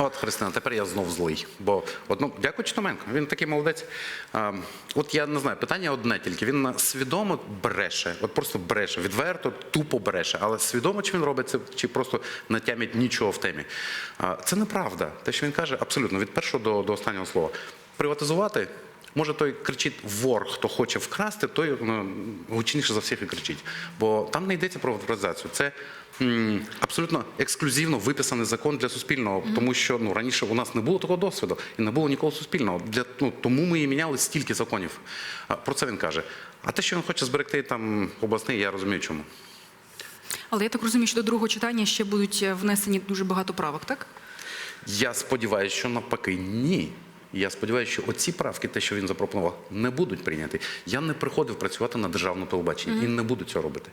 От, Христина, тепер я знов злий. Бо одну дякую Читоменко, він такий молодець. А, от я не знаю, питання одне тільки. Він свідомо бреше, от просто бреше, відверто, тупо бреше. Але свідомо чи він робить це, чи просто натямить нічого в темі. А, це неправда. Те, що він каже, абсолютно від першого до, до останнього слова. Приватизувати. Може, той кричить вор, хто хоче вкрасти, той ну, гучніше за всіх і кричить. Бо там не йдеться про приватизацію. Це м, абсолютно ексклюзивно виписаний закон для суспільного, тому що ну раніше у нас не було такого досвіду і не було ніколи суспільного. Для ну тому ми і міняли стільки законів. Про це він каже. А те, що він хоче зберегти там обласний, я розумію, чому. Але я так розумію, що до другого читання ще будуть е, внесені дуже багато правок, так? Я сподіваюся, що навпаки ні. Я сподіваюся, що оці правки, те, що він запропонував, не будуть прийняті. Я не приходив працювати на державному телебаченні і не буду цього робити.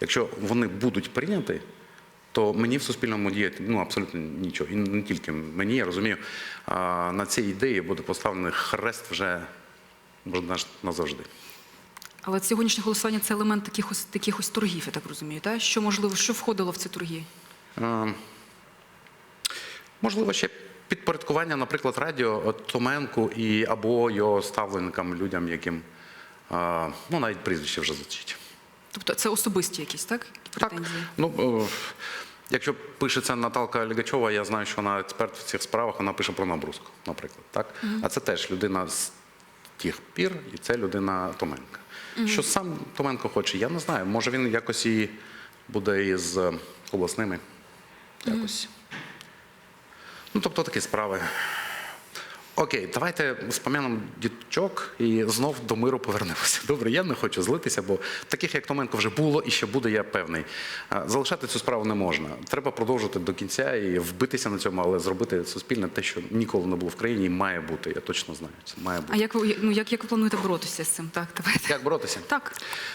Якщо вони будуть прийняті, то мені в суспільному діяти ну абсолютно нічого. І не тільки мені, я розумію, на цій ідеї буде поставлений хрест вже може, наж- назавжди. Але сьогоднішнє голосування це елемент таких ось, таких ось торгів, я так розумію. Так? Що можливо, що входило в ці торги? Е, Можливо, ще підпорядкування, наприклад, радіо Томенку і або його ставленникам, людям, яким ну навіть прізвище вже звучить. Тобто це особисті якісь, так? Так. Ну, е, якщо пишеться Наталка Лігачова, я знаю, що вона експерт в цих справах, вона пише про набрузку, наприклад. Так? А це теж людина з тих пір, і це людина Томенка. Що сам Томенко хоче, я не знаю. Може він якось і буде із е, обласними. Якось. Ну, тобто такі справи. Окей, давайте спом'янемо діточок і знов до миру повернемося. Добре, я не хочу злитися, бо таких, як Томенко, вже було і ще буде, я певний. Залишати цю справу не можна. Треба продовжити до кінця і вбитися на цьому, але зробити суспільне те, що ніколи не було в країні, і має бути. Я точно знаю. Це має бути. А як ви ну як, як ви плануєте боротися з цим? Так, давайте. Як боротися? Так.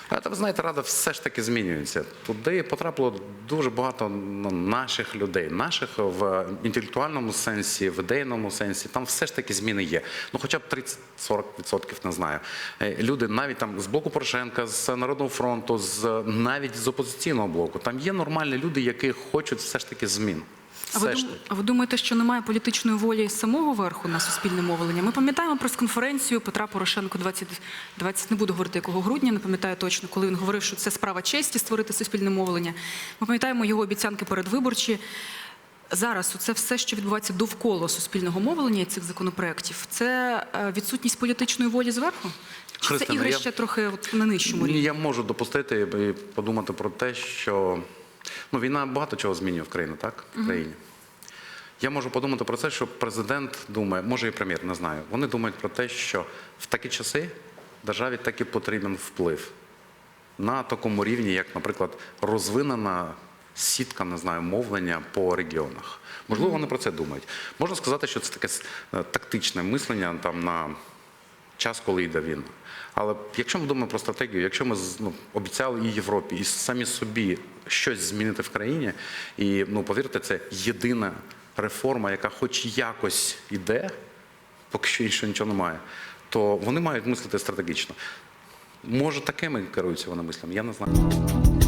А, та ви знаєте, рада все ж таки змінюється. Туди потрапило дуже багато ну, наших людей, наших в інтелектуальному сенсі, в ідейному сенсі. Там все ж таки зміни є. Ну, хоча б 30-40% не знаю. Е, Люди навіть там з блоку Порошенка, з Народного фронту, з навіть з опозиційного блоку. Там є нормальні люди, які хочуть все ж таки змін. А ви, дум- а ви думаєте, що немає політичної волі з самого верху на суспільне мовлення? Ми пам'ятаємо прес-конференцію Петра Порошенко 20, 20, не буду говорити якого грудня, не пам'ятаю точно, коли він говорив, що це справа честі створити суспільне мовлення. Ми пам'ятаємо його обіцянки передвиборчі. Зараз це все, що відбувається довкола суспільного мовлення цих законопроєктів, це е, відсутність політичної волі зверху? Чи це ігри ще трохи от на нижчому рівні? Я можу допустити і подумати про те, що ну, війна багато чого змінює в країні, так? В країні. Я можу подумати про це, що президент думає, може і прем'єр, не знаю. Вони думають про те, що в такі часи державі таки потрібен вплив на такому рівні, як, наприклад, розвинена сітка, не знаю, мовлення по регіонах. Можливо, вони про це думають. Можна сказати, що це таке е, тактичне мислення там на час, коли йде війна. Але якщо ми думаємо про стратегію, якщо ми ну, обіцяли і Європі, і самі собі щось змінити в країні, і ну повірте, це єдина реформа, яка хоч якось іде, поки що іншого нічого немає, то вони мають мислити стратегічно. Може, такими керуються вони мислями, я не знаю.